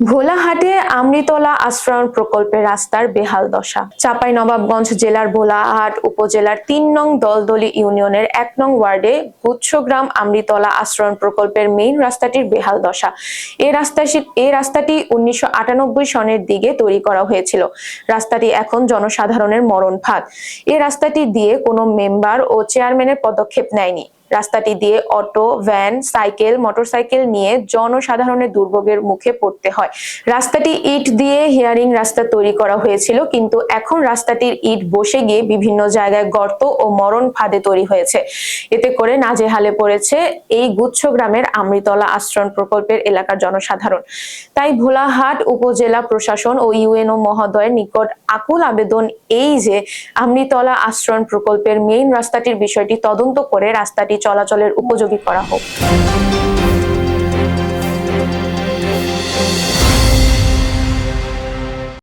ভোলাহাটে আমৃতলা আশ্রয়ণ প্রকল্পের রাস্তার বেহাল দশা। চাপাই নবাবগঞ্জ জেলার ভোলাহাট উপজেলার তিন নং দলদলি ইউনিয়নের এক নং ওয়ার্ডে গুচ্ছগ্রাম আমৃতলা আশ্রয়ণ প্রকল্পের মেইন রাস্তাটির বেহাল দশা। এই রাস্তাটি এই রাস্তাটি উনিশশো আটানব্বই সনের দিকে তৈরি করা হয়েছিল। রাস্তাটি এখন জনসাধারণের মরণ ফাঁদ এই রাস্তাটি দিয়ে কোনো মেম্বার ও চেয়ারম্যানের পদক্ষেপ নেয়নি। রাস্তাটি দিয়ে অটো, ভ্যান, সাইকেল, মোটরসাইকেল নিয়ে জনসাধারণের দুর্ভোগের মুখে পড়তে হয়। রাস্তাটি ইট দিয়ে হিয়ারিং রাস্তা তৈরি করা হয়েছিল, কিন্তু এখন রাস্তাটির ইট বসে গিয়ে বিভিন্ন জায়গায় গর্ত ও মরণ ফাঁদে তৈরি হয়েছে। এতে করে নাজেহালে পড়েছে এই গুচ্ছ গ্রামের আমৃতলা আশ্রয়ণ প্রকল্পের এলাকার জনসাধারণ। তাই ভোলাহাট উপজেলা প্রশাসন ও ইউএনও মহোদয়ের নিকট আকুল আবেদন এই যে, আমৃতলা আশ্রয়ণ প্রকল্পের মেইন রাস্তাটির বিষয়টি তদন্ত করে রাস্তাটি চলাচলের উপযোগী করা হোক।